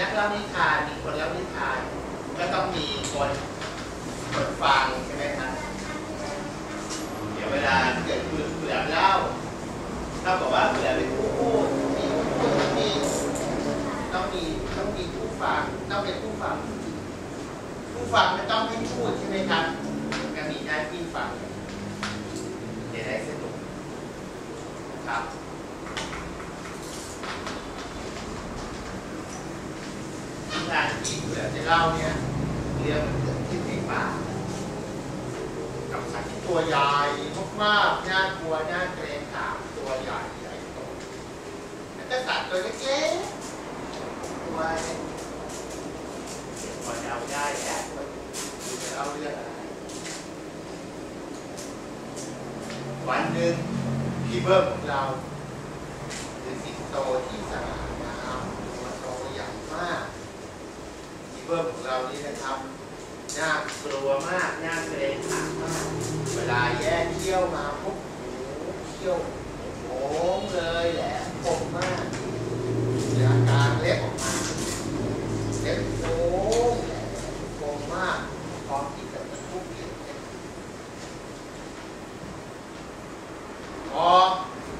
นักเล่านิทานมีคนเล่านิทานก็ต้องมีคนคนฟังใช่ไหมครับเดี๋ยวเวลาเกิดเผื่อเล่าถ้าบอกว่าเผื่อเป็นผู้พูดมีผู้พูดมีต้องมีต้องมีผู้ฟังต้องเป็นผู้ฟัง ผู้ฟังไม่ต้องให้พูดใช่ไหมครับก็มีหน้าที่ฟังจะได้สนุกครับนิทานที่ เหล่าเนี่ยเรื่องมันเกิดปากกับสัตว์ที่ตัวใหญ่มากๆน่ากลัวน่าเกรงขามตัวใหญ่ใหญ่โตแล้วก็สัตว์ตัวเล็กๆตัวเนี่ยเดี๋ยวพอเดาได้แล้วว่าคุณจะเล่าเรื่องอะไรวันหนึ่งพี่เบิ้มของเราเป็นสิงโตที่สังางามตัวโตใหญ่มาก พี่เบิ้มของเรานี่นะครับน่ากลัวมากน่าเกรงขามมากเวลาแยกเขี้ยวมาปุ๊บเขี้ยวโค้งเลยแหละคมมากจากางเล็บออกมาเล็บโค้งแหละคมมากพร้อมที่จะบรรทุกเหรียญเนี่ยพอ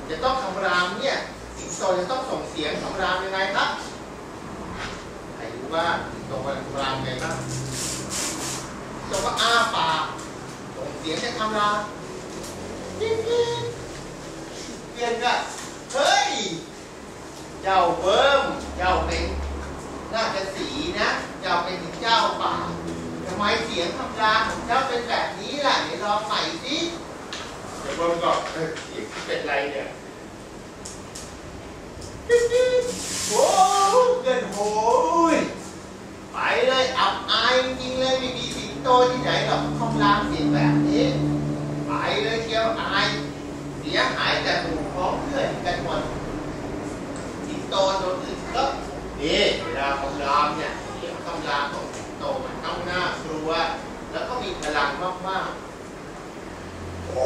จะต้องคำรามเนี่ยสิงโตจะต้องส่งเสียงคำรามยังไงครับใครรู้ว่าง โตกำลังคำรามยังไงบ้างสิงโตก็อ้าปากส่งเสียงจะคำรามปิ๊งปิ๊งเปลี่ยนก็เฮ้ย เจ้าเบิ้มเจ้าเป็นน่าจะสีนะ เจ้าเป็นเจ้าป่าทำไมเสียงคำรามของเจ้าเป็นแบบนี้ล่ะเดี๋ยวลองใหม่สิเดี๋ยวผมก็เอ้ยเสียงเป็นไรเนี่ยโอ้เกินโหย ไปเลยอับอายจริงเลยไม่มีสิงโตที่ไหนหรอกคำรามเสียงแบบนี้ ไปเลยเชียวอายเสียหายแต่หมู่พ้องเพื่อนกันหมดสิงโตตัวอื่นก็นี่เวลาคำรามเนี่ยเสียงคำรามของสิงโตมันต้องน่ากลัว แล้วก็มีพลังมากๆโอ้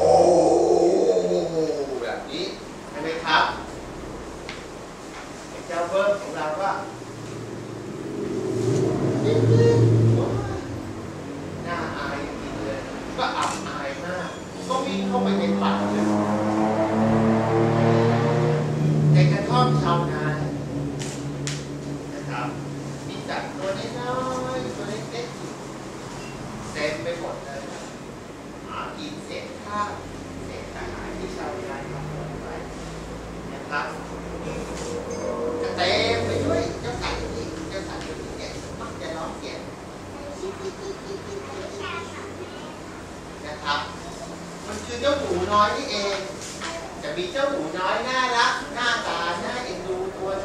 มีสัดตัวน้อยๆตัวเล็กๆเต็มไปหมดเลยหากินเศษข้าวเศษอาหารที่ชาวนาทำลงไปนะครับจะเต็มไปด้วยเจ้าสัตว์ตัวนี้เจ้าสัตว์ตัวนี้เนี่ยมักจะร้องเสียงนะครับ มันคือเจ้าหนูน้อยนี่เอง จะมีเจ้าหนูน้อยน่ารักหน้าตาน่าเอ็น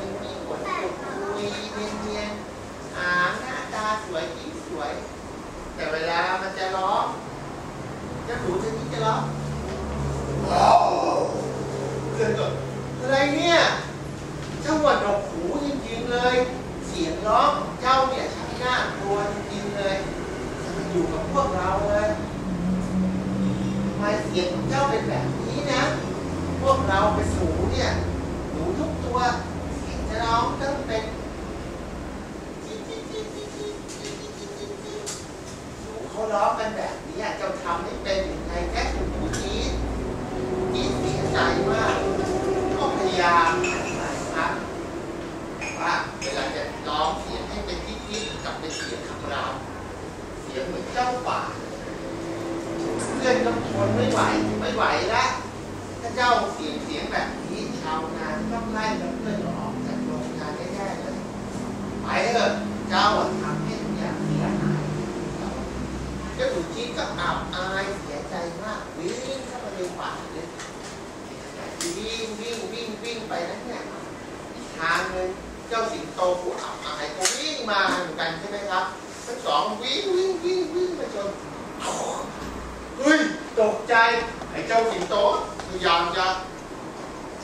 งมีขนปุกปุยเนียนเนียนๆหางหน้าตาสวยยิ้มสวย แต่เวลามันจะร้องเจ้าหนูตัวนี้จะร้องว้าวเพื่อนก็อะไรเนี่ยเจ้าหวัดดอกหูจริงๆเลย เสียงร้องเจ้าเนี่ยช่างน่ากลัวจริงๆเลยมันอยู่กับพวกเราเลยทำไมเสียงของเจ้าเป็นแบบนี้นะ พวกเราเป็นหนูเนี่ยหนูทุกตัวเสียงจะร้องต้องเป็น เขาร้องกันแบบนี้อะเจ้าทำไม่เป็นยังไงแค่หนูนี้นี่เสียใจมากก็พยายามนะครับว่าเวลาจะร้องเสียงให้เป็นที่ๆกับเป็นเสียงคำรามเสียงเหมือนเจ้าป่าเพื่อนก็ทนไม่ไหวไม่ไหวแล้วถ้าเจ้าเสียงเสียงแบบนี้ชาวนาต้องไล่เพื่อนออกจากโรงงานแน่ๆเลยไปเถอะเจ้าอะทำให้ทุกอย่างเสียหายเจ้าสุชีก็อับอายเสียใจมากวิ่งเข้าไปในป่าเลยวิ่งวิ่งวิ่งวิ่ง ไปนั้นเนี่ยอีกทางหนึ่งเจ้าสิงโตผู้อับอายก็วิ่งมาเหมือนกันใช่ไหมครับทั้งสองวิ่งวิ่งวิ่งวิ่งมาจนเฮ้ยตกใจไอ้เจ้าสิงโตพยายามจะ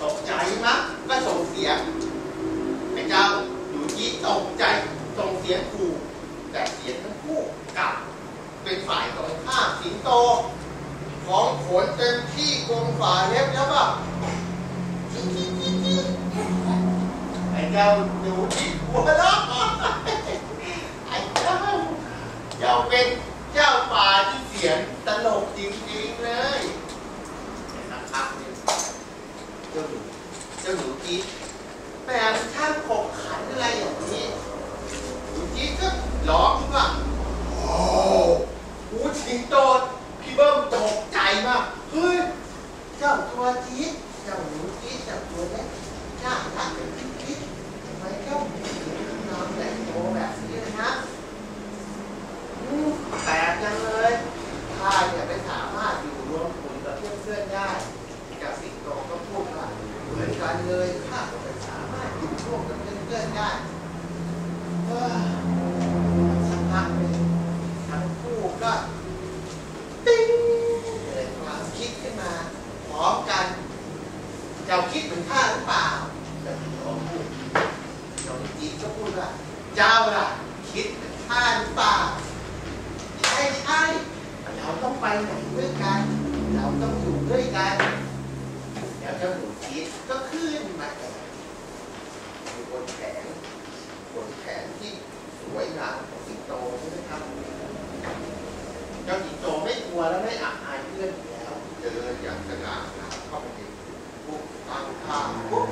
ตกใจมั้งก็ส่งเสียงไอ้เจ้าอยู่ที่ตกใจส่งเสียงขู่แต่เสียงทั้งคู่กลับเป็นฝ่ายตรงข้ามสิงโตของขนเต็มที่กลมฝ่าเล็บแล้วก็ ไอ้เจ้าหนูที่หัวเราะเป็นเจ้าป่าที่เสียงตลกจริงๆเลยสักพักหนึงเจ้าหนูเจ้าหนูจี๊ดแม่มันช่างขบขันอะไรอย่างนี้หนูจี๊ดก็ร้องว่า โอ้หูสิงโตพี่เบิ้มตกใจมาก เฮ้ย เจ้าตัวจี๊ดเจ้าหนูจี๊ดเจ้าตัวเล็กน่ารักเป็นจี๊ดทำไมเจ้าถึงนอนแต่งโตแบบนี้นะ อืมแปลกจังเลยข้าเนี่ยไม่สามารถอยู่รวมกลุ่มกับเพื่อนๆได้กับสิงโตก็พูดว่าเหมือนกันเลยข้าก็ไม่สามารถอยู่ร่วมกับเพื่อนๆได้เฮ้ยสักพักหนึ่งทั้งคู่ก็ติ้งเกิดความคิดขึ้นมาพร้อมกัน เจ้า คิดเหมือนข้าหรือเปล่าเจ้าสิงโตพูดเจ้าจีนก็พูดว่า เจ้าล่ะ คิดเหมือนข้าหรือเปล่าใช่ใช่เราต้องไปไหนด้วยกัน เราต้องอยู่ด้วยกัน แล้วเจ้าหนูจีก็ขึ้นมาแอบอยู่บนแขนบนแขนที่สวยงามของสิงโตใช่ไหมครับเจ้าสิงโตไม่กลัวและไม่อับอายเพื่อนแล้วเดินอย่างสง่างามเข้าไปใน ตั้งท่าปุ๊บ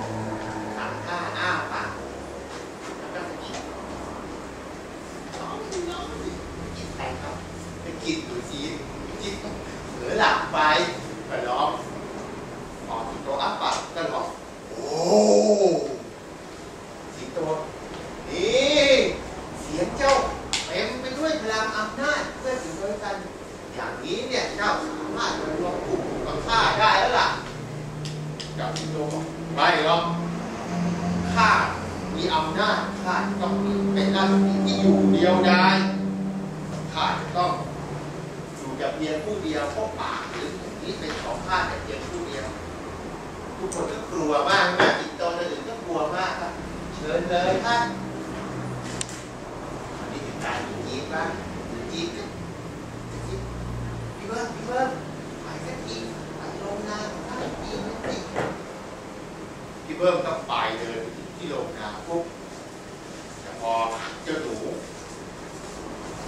ตั้งท่าอ้าปากแล้วก็สะกิดน้องสิน้องสิกินไปครับไปกินดูซีกินเหลือหลับไปไปร้องพอกสิงโตอ้าปากก็ร้องโอ้สิงโตนี่เสียงเจ้าเต็มไปด้วยพลังอำนาจเพื่อถึงด้วยกัน อย่างนี้เนี่ยเจ้าสามารถรวมกลุ่มกับข้าได้แล้วล่ะเจ้าสินโดบอกไม่หรอกข้ามีอำนาจข้าต้องมีเป็นราชสีที่อยู่เดียวดายข้าจะต้องอยู่กับเพียงผู้เดียวเพราะป่าหรืออย่างนี้เป็นของข้าแต่เพียงผู้เดียว ทุกคนก็กลัวมากนะติดโตตัวอื่นก็กลัวมากครับเชิญเลยท่านคือการอยู่จี๊ดบ้างอยู่จี๊ดก็จี๊ดพี่เบิ้มพี่เบิ้มไปสักทีไปลงน้ำไปทีนึงสิ พี่เบิ้มก็ไปเดินไปที่โรงน้ำปุ๊บแต่พอเจ้าหนู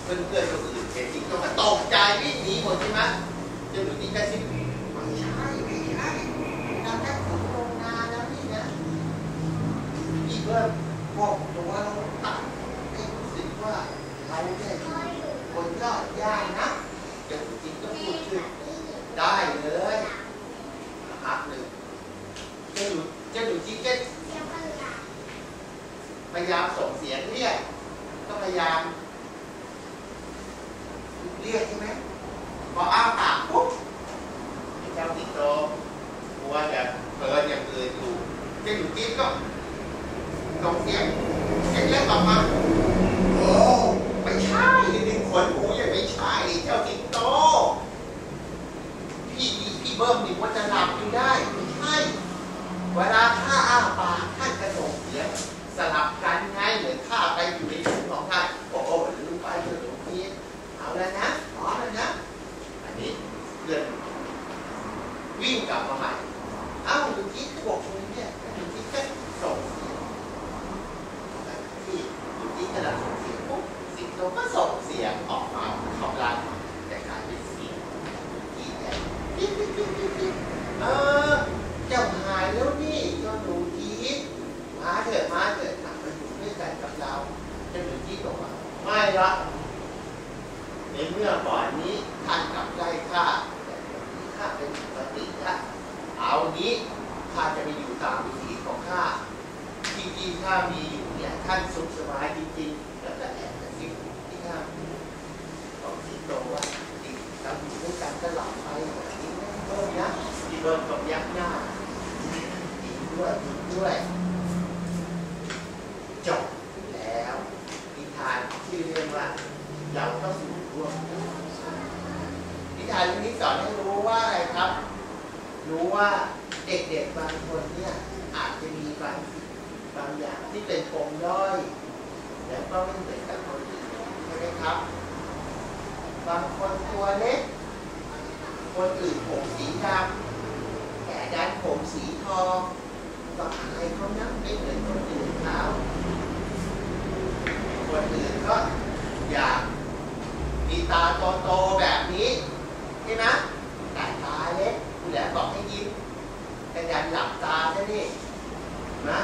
เพื่อนๆคนอื่นเห็นจริงก็ตกใจวิ่งหนีหมดใช่ไหมเจ้าหนูนี่กระซิบไม่ใช่ไม่ใช่เราแค่ถึงโรงงานแล้วนี่นะพี่เบิ้มบอกตัวเราตัดให้รู้สึกว่าเราเนี่ยอยู่คนยอดย่ายนะเจ้าหนูจริงก็พูดขึ้นได้เลยพักหนึ่งเจ้าหนูเจ้าหนูจริงก็ พยายามส่งเสียงเรียกก็พยายามเรียกใช่ไหมพออ้าปากปุ๊บเจ้าติดโตกลัวจะเพลิดอย่างอื่นอยู่เจ้าหนูจิ๊บก็ส่งเสียงเสียงเรียกออกมาโอ้ไม่ใช่ดึงขนหูยังไม่ใช่เจ้าสิงโต พี่พี่เบิ้มนี่ว่าจะหลับอยู่ได้ไม่ใช่ เวลาข้าอ้าปากท่านกระส่งเสียงสลับกันไงเหมือนข้าไปอยู่ในถุงของท่านโอ้โหลืมไปเถอะหลวงพี่เอาแล้วนะพร้อมแล้วนะ อันนี้เพื่อนวิ่ง กลับมาใหม่อ้าหลวงพี่ก็บอกมือเนี่ยหลวงพี่ก็ส่งเสียงที่หลวงพี่กระดาษส่งเสียงปุ๊บสิงโตก็ส่งเสียงออกมาเขาลันแต่กลายเป็นเสียงที่แทนปิ๊บปิ๊บปิ๊บปิ๊บปิ๊บเออเจ้าหายแล้วนี่เจ้าหนูจี๊ดมาเถิดมาเถิดกลับมาอยู่ด้วยกันกับเราเจ้าหนูจี๊ดบอกว่าไม่หรอกในเมื่อก่อนนี้ท่านกลับไล่ข้าแต่เดี๋ยวนี้ข้าเป็นปกติแล้วเอานี้ข้าจะไปอยู่ตามวิถีของข้าที่จริงข้ามีอยู่เนี่ยท่านสุขสบายจริงๆแล้วก็แอบกระซิบที่ข้าบอกสิงโตว่าจริงเราอยู่ด้วยกันตลอดไปแบบนี้นะเพิ่มนะ เบิ้มกับยักหน้าดีด้วยดีด้วย จบแล้วนิทานชื่เรื่องว่าเราต้องอยู่ร่วมนิทานเรื่องนี้สอนให้รู้ว่าอะไรครับ รู้ว่าเด็กๆบางคนเนี่ยอาจจะมีบางสิ่งบางอย่างที่เป็นปมด้อยแล้วก็ไม่เหมือนกับคนอื่นใช่ไหมครับ บางคนตัวเล็ก คนอื่นผมสีดำ แต่ดันผมสีทองก็อายเขานักไม่เหมือนคนอื่นเขาคนอื่นก็อยากมีตาโตๆแบบนี้ใช่ไหมแต่ตาเล็กคุณแหลมบอกให้ยิ้มแต่ยันหลับตาแค่นี้นะ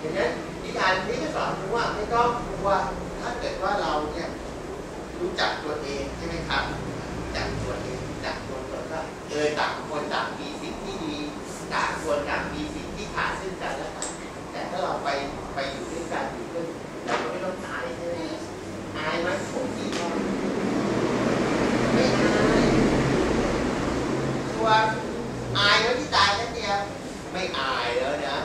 อย่างนั้นนิทานนี้ก็สอนรู้ว่าไม่ต้องกลัวถ้าเกิดว่าเราเนี่ยรู้จักตัวเองใช่ไหมครับรู้จักตัวเองรู้จักตัวตนว่าเออต่างคนต่างมี ต่างคนต่างมีสิ่งที่ขาดซึ่งกันและกันแต่ถ้าเราไปไปอยู่ด้วยกันอยู่ด้วยเราก็ไม่ต้องอายใช่ไหมอายไหมผมคิดว่าไม่อายตัวอายแล้วที่ตายนั่นเดียวไม่อายแล้วนะ